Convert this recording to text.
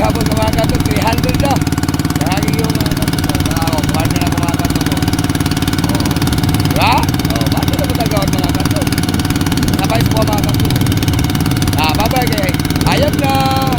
maghapon kumagat doon, 300 na. Lagi yung ano, mga katulong. Oo, buwan ah, oh, na lang kumagat doon. Oh. Oh. Diba? Oo, bago na matagawad mga katulong. Nabayos po mga katulong. Ah, bye-bye kay Ayot na.